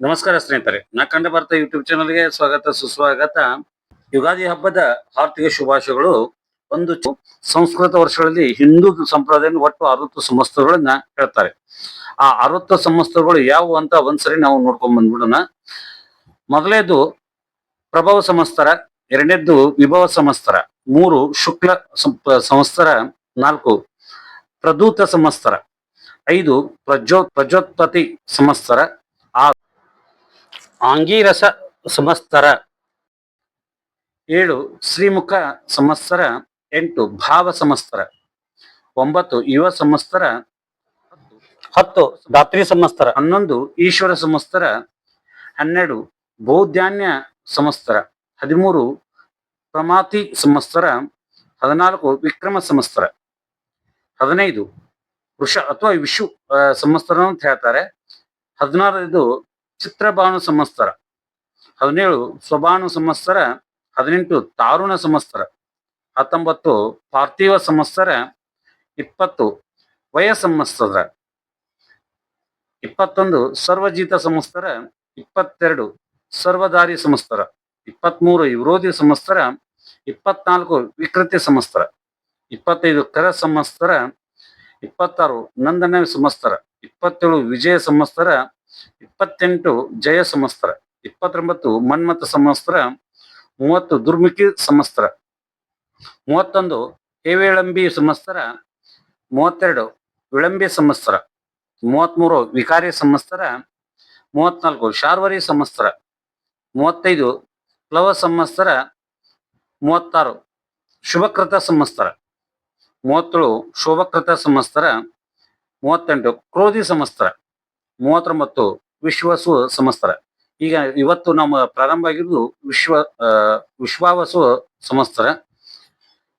ನಮಸ್ಕಾರ ಸ್ನೇಹಿತರೆ, ನಾ ಕಂಡ ಭಾರತ ಯೂಟ್ಯೂಬ್ ಚಾನಲ್ಗೆ ಸ್ವಾಗತ, ಸುಸ್ವಾಗತ. ಯುಗಾದಿ ಹಬ್ಬದ ಆರ್ಥಿಕ ಶುಭಾಶಯಗಳು. ಒಂದು ಸಂಸ್ಕೃತ ವರ್ಷಗಳಲ್ಲಿ ಹಿಂದೂ ಸಂಪ್ರದಾಯದ ಒಟ್ಟು ಅರವತ್ತು ಸಂವತ್ಸರಗಳನ್ನ ಹೇಳ್ತಾರೆ. ಆ ಅರವತ್ತು ಸಂವತ್ಸರಗಳು ಯಾವುವು ಅಂತ ಒಂದ್ಸರಿ ನಾವು ನೋಡ್ಕೊಂಡ್ ಬಂದ್ಬಿಡೋಣ. ಮೊದಲೇದು ಪ್ರಭವ ಸಂವತ್ಸರ ಎರಡನೇದ್ದು ವಿಭವ ಸಂವತ್ಸರ, ಮೂರು ಶುಕ್ಲ ಸಂವತ್ಸರ, ನಾಲ್ಕು ಪ್ರದೂತ ಸಂವತ್ಸರ, ಐದು ಪ್ರಜೋ ಪ್ರಜೋತ್ಪತಿ ಸಂವತ್ಸರ, ಆರು ಆಂಗೀರಸ ಸಮಸ್ತರ. ಏಳು ಶ್ರೀಮುಖ ಸಮಸ್ತರ. ಎಂಟು ಭಾವ ಸಮಸ್ತರ. ಒಂಬತ್ತು ಯುವ ಸಮಸ್ತರ. ಹತ್ತು ಧಾತ್ರಿ ಸಮಸ್ತರ. ಹನ್ನೊಂದು ಈಶ್ವರ ಸಮಸ್ತರ. ಹನ್ನೆರಡು ಬೌದ್ಧಾನ್ಯ ಸಮಸ್ತರ. ಹದಿಮೂರು ಪ್ರಮಾತಿ ಸಮಸ್ತರ. ಹದಿನಾಲ್ಕು ವಿಕ್ರಮ ಸಮಸ್ತರ. ಹದಿನೈದು ವೃಷ ಅಥವಾ ವಿಶು ಸಮಸ್ತರ ಸಂವತ್ಸರ ಅಂತ ಹೇಳ್ತಾರೆ. ಹದಿನಾರನೇದು ಚಿತ್ರಭಾನು ಸಂವತ್ಸರ ಹದಿನೇಳು ಸ್ವಭಾನು ಸಂವತ್ಸರ ಹದಿನೆಂಟು, ತಾರುಣ ಸಂವತ್ಸರ ಹತ್ತೊಂಬತ್ತು, ಪಾರ್ಥಿವ ಸಂವತ್ಸರ ಇಪ್ಪತ್ತು, ವಯ ಸಂವತ್ಸರ ಇಪ್ಪತ್ತೊಂದು, ಸರ್ವಜೀತ ಸಂವತ್ಸರ ಇಪ್ಪತ್ತೆರಡು, ಸರ್ವದಾರಿ ಸಂವತ್ಸರ ಇಪ್ಪತ್ಮೂರು, ವಿರೋಧಿ ಸಂವತ್ಸರ ಇಪ್ಪತ್ನಾಲ್ಕು, ವಿಕೃತಿ ಸಂವತ್ಸರ ಇಪ್ಪತ್ತೈದು, ಕರ ಸಂವತ್ಸರ ಇಪ್ಪತ್ತಾರು, ನಂದನ ಸಂವತ್ಸರ ಇಪ್ಪತ್ತೇಳು, ವಿಜಯ ಸಂವತ್ಸರ ಇಪ್ಪತ್ತೆಂಟು ಜಯ ಸಂವತ್ಸರ ಇಪ್ಪತ್ತೊಂಬತ್ತು ಮನ್ಮಥ ಸಂವತ್ಸರ ಮೂವತ್ತು ದುರ್ಮುಖಿ ಸಂವತ್ಸರ ಮೂವತ್ತೊಂದು ಹೇವೇಳಂಬಿ ಸಂವತ್ಸರ ಮೂವತ್ತೆರಡು ವಿಳಂಬಿ ಸಂವತ್ಸರ ಮೂವತ್ಮೂರು ವಿಕಾರಿ ಸಂವತ್ಸರ ಮೂವತ್ನಾಲ್ಕು ಶಾರ್ವರಿ ಸಂವತ್ಸರ ಮೂವತ್ತೈದು ಪ್ಲವ ಸಂವತ್ಸರ ಮೂವತ್ತಾರು ಶುಭಕೃತ ಸಂವತ್ಸರ ಮೂವತ್ತೇಳು ಶೋಭಕೃತ ಸಂವತ್ಸರ ಮೂವತ್ತೆಂಟು ಕ್ರೋಧಿ ಸಂವತ್ಸರ ಮೂವತ್ತೊಂಬತ್ತು ವಿಶ್ವಸು ಸಮಸ್ತರ. ಈಗ ಇವತ್ತು ನಮ್ಮ ಪ್ರಾರಂಭ ಆಗಿರೋದು ವಿಶ್ವ ವಿಶ್ವಾವಸು ಸಮಸ್ತರ.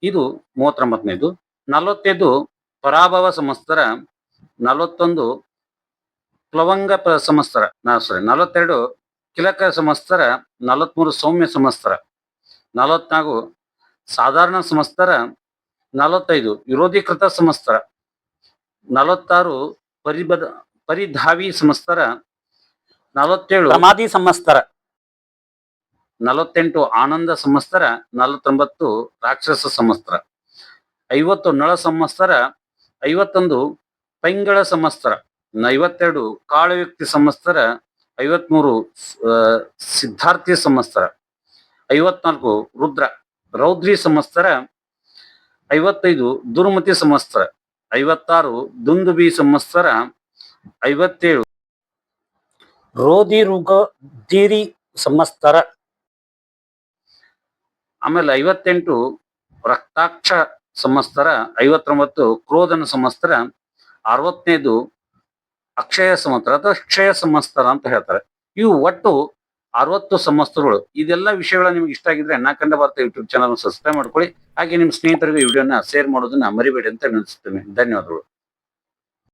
ಇದು ಮೂವತ್ತೊಂಬತ್ತನೇದು. ನಲವತ್ತೈದು ಪರಾಭವ ಸಮಸ್ತರ. ನಲವತ್ತೊಂದು ಪ್ಲವಂಗ ಸಮಸ್ತರ. ಸಾರಿ ನಲವತ್ತೆರಡು ಕಿಲಕ ಸಮಸ್ತರ. ನಲವತ್ಮೂರು ಸೌಮ್ಯ ಸಮಸ್ತರ. ನಲವತ್ನಾಲ್ಕು ಸಾಧಾರಣ ಸಮಸ್ತರ. ನಲವತ್ತೈದು ವಿರೋಧೀಕೃತ ಸಮಸ್ತರ. ನಲವತ್ತಾರು ಪರಿಬದ ಪರಿಧಾವಿ ಸಮಸ್ತರ ನಲವತ್ತೇಳು ಸಮಾಧಿ ಸಮಸ್ತರ. ನಲವತ್ತೆಂಟು ಆನಂದ ಸಮಸ್ತರ ನಲವತ್ತೊಂಬತ್ತು ರಾಕ್ಷಸ ಸಂವತ್ಸರ ಐವತ್ತು ನಳ ಸಂವತ್ಸರ ಐವತ್ತೊಂದು ಪೈಂಗಳ ಸಮಸ್ತರ ಐವತ್ತೆರಡು ಕಾಳವ್ಯಕ್ತಿ ಸಂವತ್ಸರ ಐವತ್ಮೂರು ಸಿದ್ಧಾರ್ಥಿ ಸಂವತ್ಸರ ಐವತ್ನಾಲ್ಕು ರುದ್ರ ರೌದ್ರಿ ಸಮಸ್ತರ ಐವತ್ತೈದು ದುರ್ಮತಿ ಸಂವತ್ಸರ ಐವತ್ತಾರು ದುಂದುಬಿ ಸಂವತ್ಸರ ಐವತ್ತೇಳು. ರೋದಿ ರುಗ ದೀರಿ ಸಮಸ್ತರ ಆಮೇಲೆ ಐವತ್ತೆಂಟು ರಕ್ತಾಕ್ಷ ಸಮಸ್ತರ ಐವತ್ತೊಂಬತ್ತು ಕ್ರೋಧನ ಸಮಸ್ತರ ಅರವತ್ತನೇದು ಅಕ್ಷಯ ಸಮಸ್ತರ ಅಥವಾ ಕ್ಷಯ ಸಮಸ್ತರ ಅಂತ ಹೇಳ್ತಾರೆ. ಇವು ಒಟ್ಟು ಅರವತ್ತು ಸಂವತ್ಸರಗಳು. ಇದೆಲ್ಲ ವಿಷಯಗಳ ನಿಮ್ಗೆ ಇಷ್ಟ ಆಗಿದ್ರೆ Naakanda Bharata YouTube channel subscribe ಮಾಡ್ಕೊಳ್ಳಿ. ಹಾಗೆ ನಿಮ್ಮ ಸ್ನೇಹಿತರಿಗೆ ಈ ವಿಡಿಯೋನ ಶೇರ್ ಮಾಡೋದನ್ನ ಮರಿಬೇಡಿ ಅಂತ ನೆನೆಸ್ತೇನೆ ಧನ್ಯವಾದಗಳು.